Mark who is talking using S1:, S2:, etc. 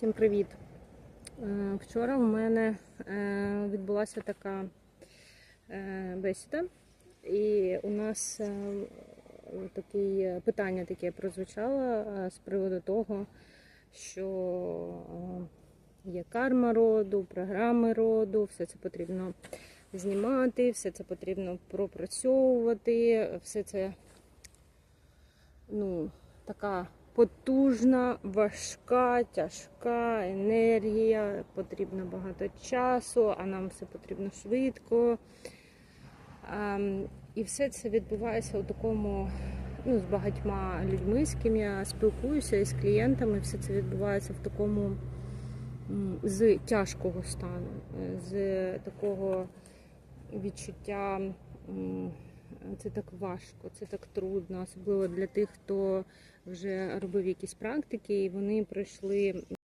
S1: Всім привіт! Е, Вчора в мене е, відбулася така е, бесіда, і у нас е, такі питання таке прозвучало з приводу того, що є карма роду, програми роду, все це потрібно знімати, все це потрібно пропрацьовувати, все це ну, така потужна, важка, тяжка енергія, потрібно багато часу, а нам все потрібно швидко. Ем, І все це відбувається у такому, ну, з багатьма людьми, з ким я спілкуюся, і з клієнтами, все це відбувається в такому з тяжкого стану, з такого відчуття. Це так важко, це так трудно, особливо для тих, хто вже робив якісь практики, і вони пройшли